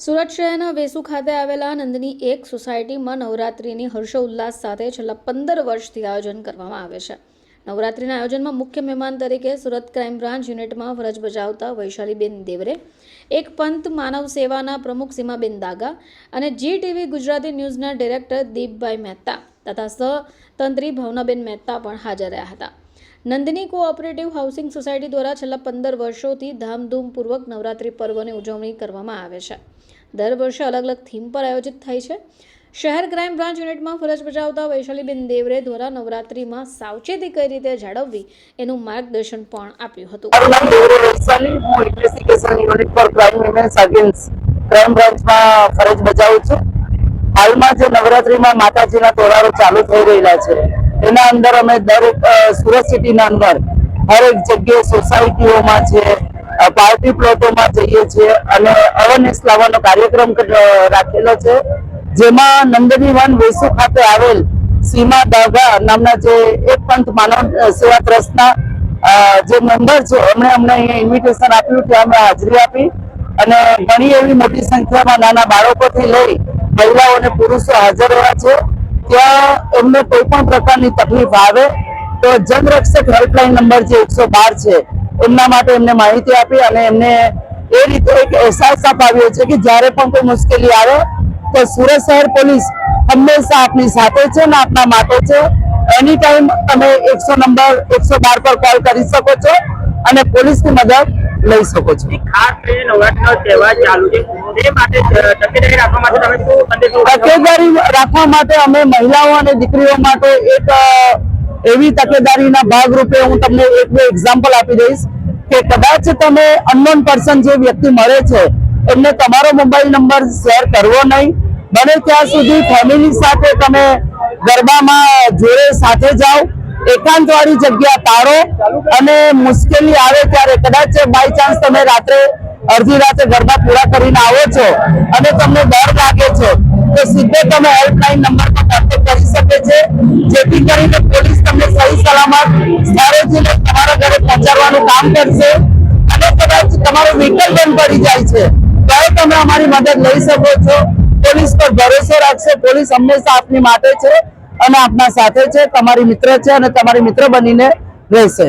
સુરત શહેરના વેસુ ખાતે આવેલા નંદની એક સોસાયટીમાં નવરાત્રિની હર્ષોલ્લાસ સાથે છેલ્લા પંદર વર્ષથી આયોજન કરવામાં આવે છે. નવરાત્રિના આયોજનમાં મુખ્ય મહેમાન તરીકે સુરત ક્રાઇમ બ્રાન્ચ યુનિટમાં ફરજ બજાવતા વૈશાલીબેન દેવરે, એક પંથ માનવ સેવાના પ્રમુખ સીમાબેન દાગા અને જી ટીવી ગુજરાતી ન્યૂઝના ડિરેક્ટર દીપભાઈ મહેતા તથા સહતંત્રી ભાવનાબેન મહેતા પણ હાજર રહ્યા હતા. નંદની કોઓપરેટિવ હાઉસિંગ સોસાયટી દ્વારા છેલ્લા પંદર વર્ષોથી ધામધૂમપૂર્વક નવરાત્રિ પર્વની ઉજવણી કરવામાં આવે છે. દર વર્ષે અલગ અલગ થીમ પર આયોજિત થાય છે. શહેર ક્રાઇમ બ્રાન્ચ યુનિટમાં ફરજ બજાવતા વૈશાલીબેન દેવરે દ્વારા નવરાત્રિમાં સાવચેતી કઈ રીતે જાળવવી એનું માર્ગદર્શન પણ આપ્યું હતું. ક્રાઇમ બ્રાન્ચમાં ફરજ બજાવું છું. હાલમાં જે નવરાત્રીમાં માતાજીના તહેવારો ચાલુ થઈ રહેલા છે એના અંદર અમે દરેક અ, સુરત સિટીના અંદર હરેક જગ્યાએ સોસાયટીઓમાં છે પાર્ટી પ્લોટોમાં જઈએ છીએ અને અવેરનેસ લાવવાનો કાર્યક્રમ રાખેલો છે. જેમાં નંદની વન વેસુ ખાતે આવેલ સીમા દાગા નામના જે એક પંથ માનવ સેવા ટ્રસ્ટના જે મેમ્બર છે એમણે અમને અહીંયા ઇન્વિટેશન આપ્યું ત્યાં અમે હાજરી આપી અને ઘણી એવી મોટી સંખ્યામાં નાના બાળકોથી લઈ મહિલાઓ અને પુરુષો હાજર રહ્યા છે. ત્યાં એમને કોઈ પણ પ્રકારની તકલીફ આવે તો જનરક્ષક હેલ્પલાઇન નંબર જે એકસો બાર છે, એમના માટે એમને માહિતી આપી અને એમને એ રીતે એક અહેસાસ અપાવ્યો છે કે જ્યારે પણ કોઈ મુશ્કેલી આવે તો સુરત શહેર પોલીસ હંમેશા આપની સાથે છે ને આપના માટે છે. એની ટાઈમ તમે એકસો નંબર એકસો બાર પર કોલ કરી શકો છો. અને પોલીસની મદદ લઈ શકો છો. ખાસ કરીને નવરાત્રીનો ચાલુ છે. તે માટે તકેદારી રાખવા માટે તકેદારી રાખવા અમે મહિલાઓ અને દીકરીઓ માટે એક એવી તકેદારીના ભાગરૂપે હું તમને એક બે એક્ઝામ્પલ આપી દઈશ કે કદાચ તમે અનનોન પર્સન જે વ્યક્તિ મળે છે એમને તમારો મોબાઈલ નંબર શેર કરવો નહીં. બને ત્યાં સુધી ફેમિલી સાથે તમે ગરબામાં જોડે સાથે જાઓ. એકાંત વાળી જગ્યા તારો અને મુશ્કેલી આવે ત્યારે કદાચ બાય ચાન્સ તમે રાત્રે, અડધી રાતે ગરબા પૂરા કરીને આવો છો અને તમને ડર લાગે છે, તો સીધે તમે હેલ્પલાઇન નંબર પર કોન્ટેક્ટ કરી શકે છે, જેથી કરીને પોલીસ તમને સહી સલામત સ્થળે તમારા ઘરે પહોંચાડવાનું કામ કરશે અને કદાચ તમારો વ્હીકલ બંધ પડી જાય છે, ત્યારે તમે અમારી મદદ લઈ શકો છો. પોલીસ પર ભરોસો રાખશે, પોલીસ હંમેશા આપની માટે છે. અને આપના સાથે છે તમારી મિત્ર છે અને તમારી મિત્ર બનીને રહેશે.